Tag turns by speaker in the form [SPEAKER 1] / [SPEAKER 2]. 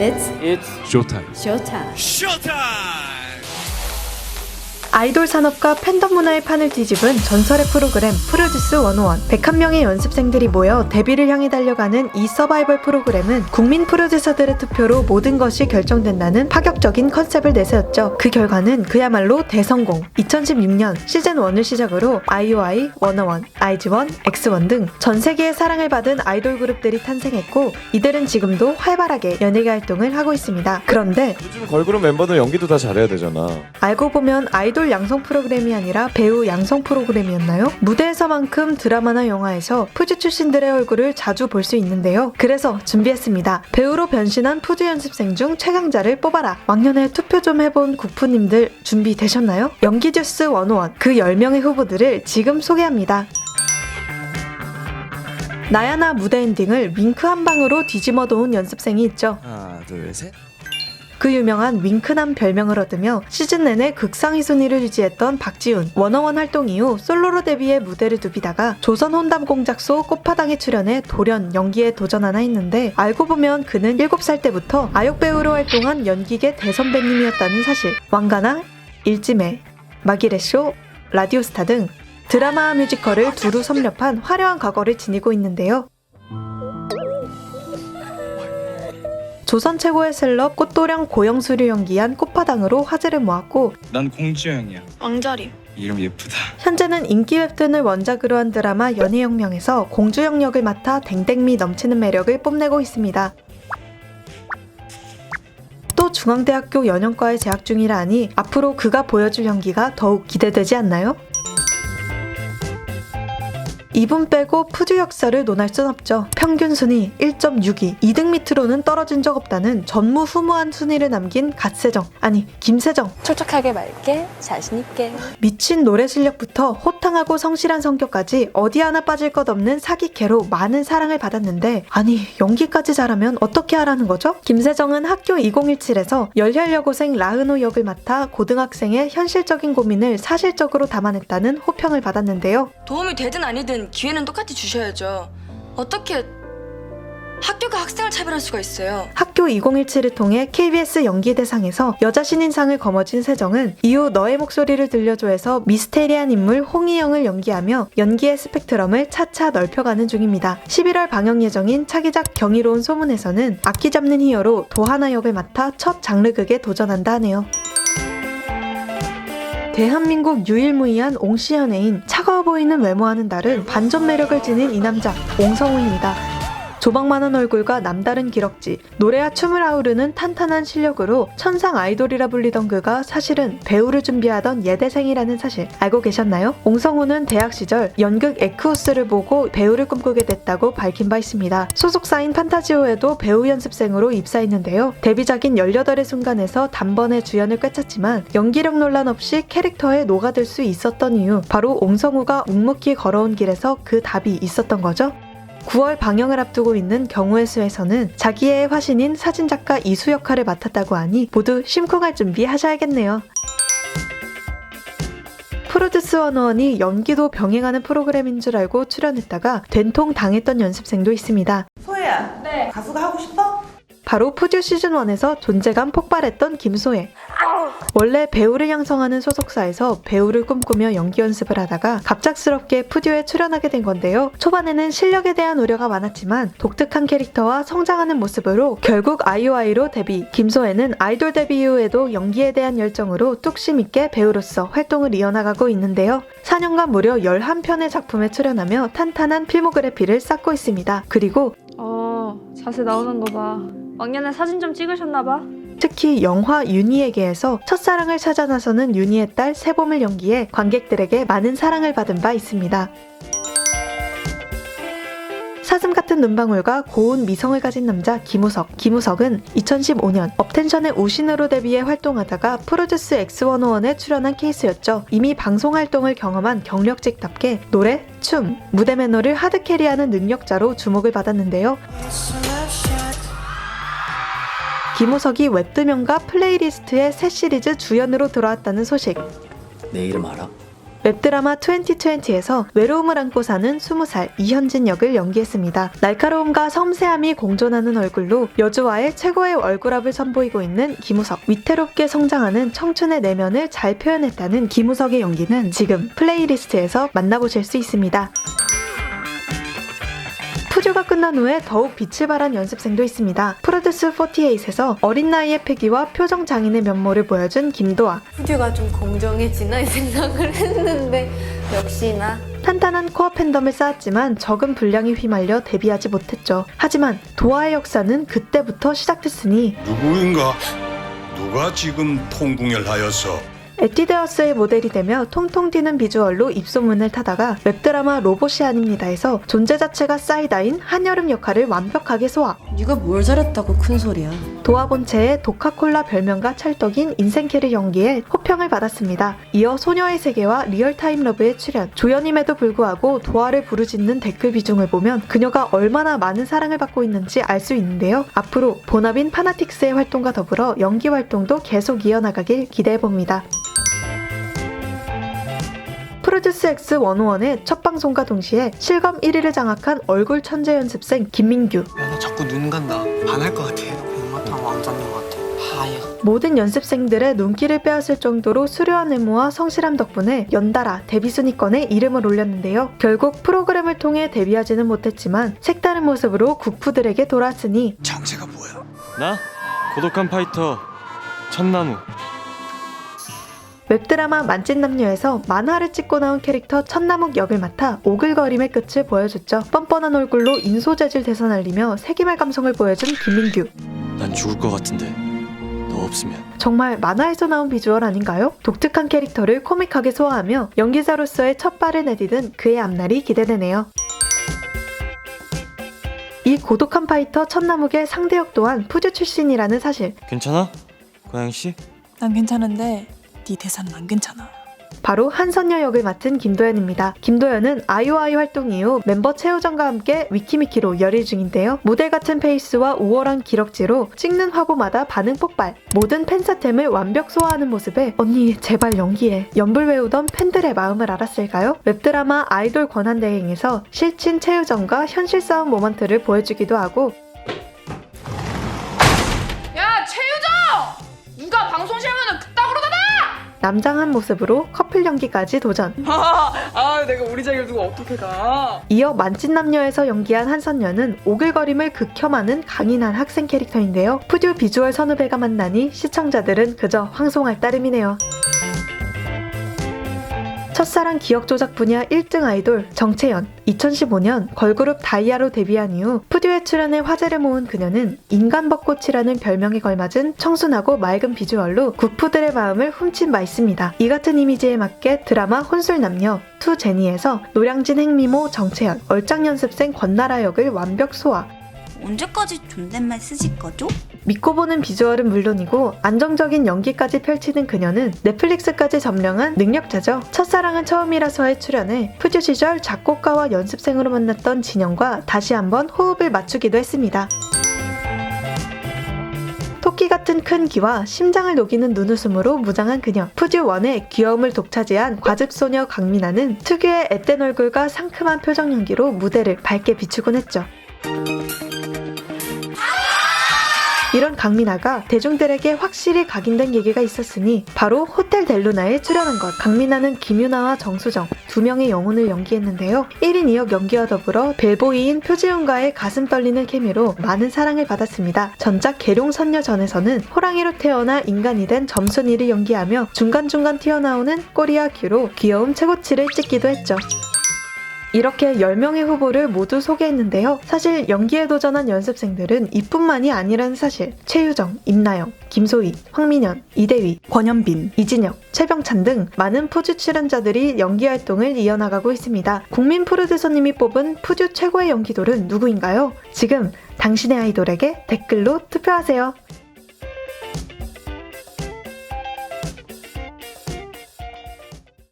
[SPEAKER 1] It's
[SPEAKER 2] It's
[SPEAKER 3] 쇼타임.
[SPEAKER 1] showtime.
[SPEAKER 4] 아이돌 산업과 팬덤 문화의 판을 뒤집은 전설의 프로그램 프로듀스 101 101명의 연습생들이 모여 데뷔를 향해 달려가는 이 서바이벌 프로그램은 국민 프로듀서들의 투표로 모든 것이 결정된다는 파격적인 컨셉을 내세웠죠. 그 결과는 그야말로 대성공 2016년 시즌 1을 시작으로 IOI, 101, IG1, X1 등전 세계의 사랑을 받은 아이돌 그룹들이 탄생했고 이들은 지금도 활발하게 연예계 활동을 하고 있습니다. 그런데
[SPEAKER 5] 요즘 걸그룹 멤버들 연기도 다 잘해야 되잖아.
[SPEAKER 4] 알고 보면 아이돌 양성 프로그램이 아니라 배우 양성 프로그램이었나요? 무대에서만큼 드라마나 영화에서 푸드 출신들의 얼굴을 자주 볼 수 있는데요. 그래서 준비했습니다. 배우로 변신한 푸드 연습생 중 최강자를 뽑아라. 왕년에 투표 좀 해본 국푸님들 준비되셨나요? 연기듀스 101 그 10명의 후보들을 지금 소개합니다. 나야나 무대 엔딩을 윙크 한 방으로 뒤집어 놓은 연습생이 있죠.
[SPEAKER 5] 하나, 둘, 셋.
[SPEAKER 4] 그 유명한 윙크남 별명을 얻으며 시즌 내내 극상위 순위를 유지했던 박지훈 워너원 활동 이후 솔로로 데뷔해 무대를 누비다가 조선 혼담 공작소 꽃파당에 출연해 돌연 연기에 도전하나 했는데 알고 보면 그는 7살 때부터 아역 배우로 활동한 연기계 대선배님이었다는 사실 왕가나 일지매 마기레쇼 라디오스타 등 드라마와 뮤지컬을 두루 섭렵한 화려한 과거를 지니고 있는데요. 조선 최고의 셀럽 꽃도령 고영수를 연기한 꽃파당으로 화제를 모았고
[SPEAKER 2] 난 공주형이야.
[SPEAKER 6] 왕자리.
[SPEAKER 2] 이름 예쁘다.
[SPEAKER 4] 현재는 인기 웹툰을 원작으로 한 드라마 연애혁명에서 공주영 역을 맡아 댕댕미 넘치는 매력을 뽐내고 있습니다. 또 중앙대학교 연영과에 재학 중이라 하니 앞으로 그가 보여줄 연기가 더욱 기대되지 않나요? 이분 빼고 푸드 역사를 논할 순 없죠. 평균 순위 1.62, 2등 밑으로는 떨어진 적 없다는 전무후무한 순위를 남긴 갓세정, 아니 김세정.
[SPEAKER 6] 촉촉하게 맑게 자신있게.
[SPEAKER 4] 미친 노래 실력부터 호탕하고 성실한 성격까지 어디 하나 빠질 것 없는 사기캐로 많은 사랑을 받았는데 아니 연기까지 잘하면 어떻게 하라는 거죠? 김세정은 학교 2017에서 열혈여고생 라흐노 역을 맡아 고등학생의 현실적인 고민을 사실적으로 담아냈다는 호평을 받았는데요.
[SPEAKER 6] 도움이 되든 아니든 기회는 똑같이 주셔야죠. 어떻게 학교가 학생을 차별할 수가 있어요?
[SPEAKER 4] 학교 2017을 통해 KBS 연기대상에서 여자 신인상을 거머쥔 세정은 이후 너의 목소리를 들려줘에서 미스테리한 인물 홍희영을 연기하며 연기의 스펙트럼을 차차 넓혀가는 중입니다. 11월 방영 예정인 차기작 경이로운 소문에서는 악기 잡는 히어로 도하나 역을 맡아 첫 장르극에 도전한다 하네요. 대한민국 유일무이한 옹씨 연예인 차가워 보이는 외모와는 다른 반전 매력을 지닌 이 남자 옹성우입니다. 조망만한 얼굴과 남다른 기럭지, 노래와 춤을 아우르는 탄탄한 실력으로 천상 아이돌이라 불리던 그가 사실은 배우를 준비하던 예대생이라는 사실 알고 계셨나요? 옹성우는 대학 시절 연극 에크호스를 보고 배우를 꿈꾸게 됐다고 밝힌 바 있습니다. 소속사인 판타지오에도 배우 연습생으로 입사했는데요. 데뷔작인 18의 순간에서 단번에 주연을 꿰찼지만 연기력 논란 없이 캐릭터에 녹아들 수 있었던 이유 바로 옹성우가 묵묵히 걸어온 길에서 그 답이 있었던 거죠. 9월 방영을 앞두고 있는 경우의 수에서는 자기의 화신인 사진작가 이수 역할을 맡았다고 하니 모두 심쿵할 준비 하셔야겠네요. 프로듀스 원원이 연기도 병행하는 프로그램인 줄 알고 출연했다가 된통 당했던 연습생도 있습니다.
[SPEAKER 7] 소혜야. 네. 가수가 하고 싶어?
[SPEAKER 4] 바로 푸듀 시즌 1에서 존재감 폭발했던 김소혜. 원래 배우를 양성하는 소속사에서 배우를 꿈꾸며 연기 연습을 하다가 갑작스럽게 푸듀에 출연하게 된 건데요. 초반에는 실력에 대한 우려가 많았지만 독특한 캐릭터와 성장하는 모습으로 결국 아이오아이로 데뷔. 김소혜는 아이돌 데뷔 이후에도 연기에 대한 열정으로 뚝심 있게 배우로서 활동을 이어나가고 있는데요. 4년간 무려 11편의 작품에 출연하며 탄탄한 필모그래피를 쌓고 있습니다. 그리고
[SPEAKER 8] 어, 자세 나오는 거 봐. 왕년에 사진 좀 찍으셨나 봐.
[SPEAKER 4] 특히 영화 윤희에게에서 첫사랑을 찾아 나서는 윤희의 딸 세봄을 연기해 관객들에게 많은 사랑을 받은 바 있습니다. 사슴 같은 눈방울과 고운 미성을 가진 남자 김우석. 김우석은 2015년 업텐션의 우신으로 데뷔해 활동하다가 프로듀스 X101에 출연한 케이스였죠. 이미 방송 활동을 경험한 경력직답게 노래, 춤, 무대 매너를 하드캐리하는 능력자로 주목을 받았는데요. 김우석이 웹드명과 플레이리스트의 새 시리즈 주연으로 들어왔다는 소식.
[SPEAKER 9] 내 이름 알아?
[SPEAKER 4] 웹드라마 2020에서 외로움을 안고 사는 20살 이현진 역을 연기했습니다. 날카로움과 섬세함이 공존하는 얼굴로 여주와의 최고의 얼굴합을 선보이고 있는 김우석. 위태롭게 성장하는 청춘의 내면을 잘 표현했다는 김우석의 연기는 지금 플레이리스트에서 만나보실 수 있습니다. 푸듀가 끝난 후에 더욱 빛을 발한 연습생도 있습니다. 프로듀스 48에서 어린 나이의 패기와 표정 장인의 면모를 보여준 김도아.
[SPEAKER 2] 푸듀가 좀 공정해지나 이 생각을 했는데 역시나
[SPEAKER 4] 탄탄한 코어 팬덤을 쌓았지만 적은 분량이 휘말려 데뷔하지 못했죠. 하지만 도아의 역사는 그때부터 시작됐으니
[SPEAKER 1] 누구인가? 누가 지금 통궁열하여서
[SPEAKER 4] 에뛰드하우스의 모델이 되며 통통 튀는 비주얼로 입소문을 타다가 웹드라마 로봇이 아닙니다에서 존재 자체가 사이다인 한여름 역할을 완벽하게 소화.
[SPEAKER 3] 네가 뭘 잘했다고 큰 소리야.
[SPEAKER 4] 도화 본체의 도카콜라 별명과 찰떡인 인생캐를 연기에 호평을 받았습니다. 이어 소녀의 세계와 리얼타임 러브에 출연. 조연임에도 불구하고 도화를 부르짖는 댓글 비중을 보면 그녀가 얼마나 많은 사랑을 받고 있는지 알 수 있는데요. 앞으로 보나빈 파나틱스의 활동과 더불어 연기 활동도 계속 이어나가길 기대해봅니다. 프로듀스 X 101의 첫 방송과 동시에 실검 1위를 장악한 얼굴 천재 연습생 김민규.
[SPEAKER 9] 야, 너 자꾸 눈 간다. 반할 것 같아. 못마땅 왕자님 같아. 하야.
[SPEAKER 4] 모든 연습생들의 눈길을 빼앗을 정도로 수려한 외모와 성실함 덕분에 연달아 데뷔 순위권에 이름을 올렸는데요. 결국 프로그램을 통해 데뷔하지는 못했지만 색다른 모습으로 국푸들에게 돌아왔으니
[SPEAKER 9] 정체가 뭐야?
[SPEAKER 10] 나 고독한 파이터 천나무
[SPEAKER 4] 웹드라마 만찢남녀에서 만화를 찍고 나온 캐릭터 천나묵 역을 맡아 오글거림의 끝을 보여줬죠. 뻔뻔한 얼굴로 인소재질 대선알리며 세기말 감성을 보여준 김민규.
[SPEAKER 10] 난 죽을 것 같은데 너 없으면
[SPEAKER 4] 정말 만화에서 나온 비주얼 아닌가요? 독특한 캐릭터를 코믹하게 소화하며 연기자로서의 첫 발을 내디딘 그의 앞날이 기대되네요. 이 고독한 파이터 천나묵의 상대역 또한 푸주 출신이라는 사실.
[SPEAKER 10] 괜찮아? 고양이 씨?
[SPEAKER 3] 난 괜찮은데 네 대사는 안 괜찮아.
[SPEAKER 4] 바로 한선녀 역을 맡은 김도연입니다. 김도연은 아이오아이 활동 이후 멤버 최우정과 함께 위키미키로 열일 중인데요. 모델 같은 페이스와 우월한 기럭지로 찍는 화보마다 반응 폭발. 모든 팬사템을 완벽 소화하는 모습에 언니 제발 연기해. 연불 외우던 팬들의 마음을 알았을까요? 웹드라마 아이돌 권한대행에서 실친 최우정과 현실 싸움 모먼트를 보여주기도 하고
[SPEAKER 7] 야 최유정! 누가 방송 실면은!
[SPEAKER 4] 남장한 모습으로 커플 연기까지 도전.
[SPEAKER 7] 아 내가 우리 자기를 두고 어떻게 가?
[SPEAKER 4] 이어 만찢남녀에서 연기한 한선녀는 오글거림을 극혐하는 강인한 학생 캐릭터인데요. 푸듀 비주얼 선후배가 만나니 시청자들은 그저 황송할 따름이네요. 첫사랑 기억 조작 분야 1등 아이돌 정채연 2015년 걸그룹 다이아로 데뷔한 이후 푸듀에 출연해 화제를 모은 그녀는 인간 벚꽃이라는 별명에 걸맞은 청순하고 맑은 비주얼로 국푸들의 마음을 훔친 바 있습니다. 이 같은 이미지에 맞게 드라마 혼술남녀 투 제니에서 노량진 행미모 정채연 얼짱 연습생 권나라 역을 완벽 소화
[SPEAKER 11] 언제까지 존댓말 쓰실 거죠?
[SPEAKER 4] 믿고 보는 비주얼은 물론이고 안정적인 연기까지 펼치는 그녀는 넷플릭스까지 점령한 능력자죠. 첫사랑은 처음이라서에 출연해 푸듀 시절 작곡가와 연습생으로 만났던 진영과 다시 한번 호흡을 맞추기도 했습니다. 토끼 같은 큰 귀와 심장을 녹이는 눈웃음으로 무장한 그녀. 푸듀1의 귀여움을 독차지한 과즙소녀 강민아는 특유의 앳된 얼굴과 상큼한 표정 연기로 무대를 밝게 비추곤 했죠. 이런 강민아가 대중들에게 확실히 각인된 계기가 있었으니 바로 호텔 델루나에 출연한 것. 강민아는 김유나와 정수정 두 명의 영혼을 연기했는데요. 1인 2역 연기와 더불어 벨보이인 표지훈과의 가슴 떨리는 케미로 많은 사랑을 받았습니다. 전작 계룡선녀전에서는 호랑이로 태어나 인간이 된 점순이를 연기하며 중간중간 튀어나오는 꼬리와 귀로 귀여움 최고치를 찍기도 했죠. 이렇게 10명의 후보를 모두 소개했는데요. 사실 연기에 도전한 연습생들은 이뿐만이 아니라는 사실. 최유정, 임나영, 김소희, 황민현, 이대휘, 권현빈, 이진혁, 최병찬 등 많은 푸주 출연자들이 연기 활동을 이어나가고 있습니다. 국민 프로듀서님이 뽑은 푸주 최고의 연기돌은 누구인가요? 지금 당신의 아이돌에게 댓글로 투표하세요.